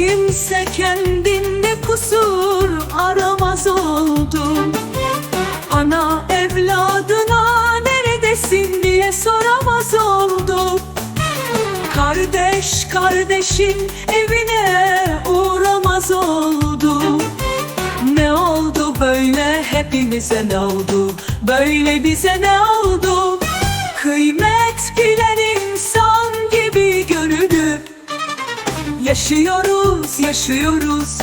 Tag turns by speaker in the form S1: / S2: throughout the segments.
S1: Kimse kendinde kusur aramaz oldu. Ana evladına neredesin diye soramaz oldu. Kardeş kardeşin evine uğramaz oldu. Ne oldu böyle? Hepimize ne oldu? Böyle bize ne oldu? Kıymet bilen Yaşıyoruz, yaşıyoruz.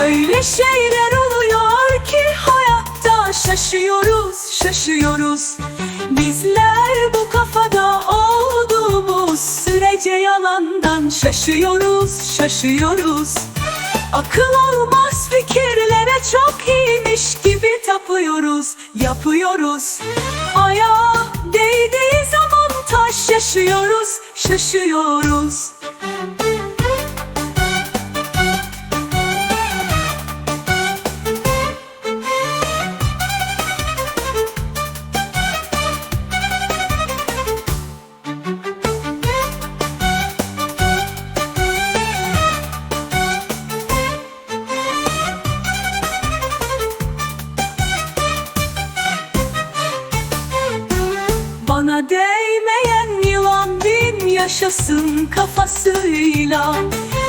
S1: Öyle şeyler oluyor ki hayatta şaşıyoruz, şaşıyoruz. Bizler bu kafada olduğumuz sürece yalandan şaşıyoruz, şaşıyoruz. Akıl olmaz fikirlere çok iyiymiş gibi tapıyoruz, yapıyoruz. Ayağa değdiği zaman taş yaşıyoruz, şaşıyoruz yaşasın kafasıyla.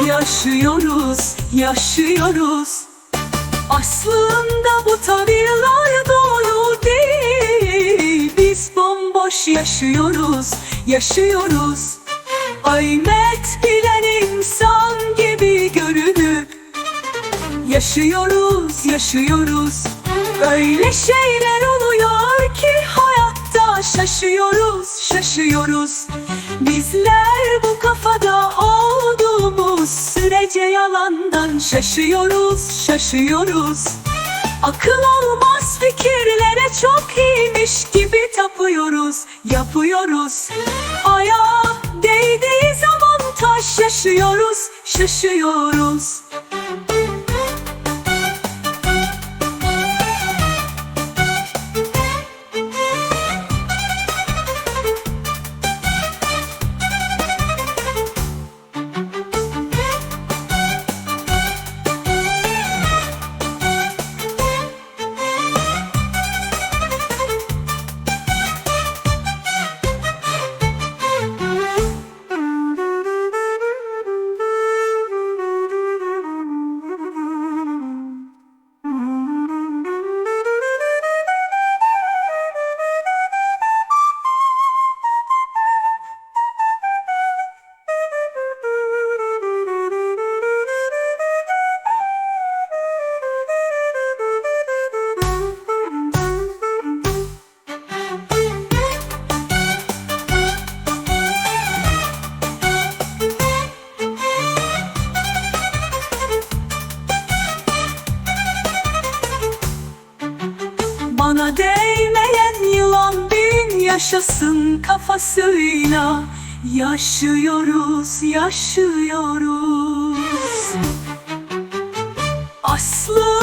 S1: Yaşıyoruz, yaşıyoruz. Aslında bu tavırlar doğru değil. Biz bomboş yaşıyoruz, yaşıyoruz. Aymet bilen insan gibi görünüp Yaşıyoruz, yaşıyoruz. Öyle şeyler oluyor ki hayatta şaşıyoruz, şaşıyoruz Bizler bu kafada olduğumuz sürece yalandan şaşıyoruz, şaşıyoruz. Akıl olmaz fikirlere çok iyiymiş gibi tapıyoruz, yapıyoruz. Ayağa değdiği zaman taş yaşıyoruz, şaşıyoruz Bana değmeyen yılan bin yaşasın kafasıyla. Yaşıyoruz, yaşıyoruz. Aslında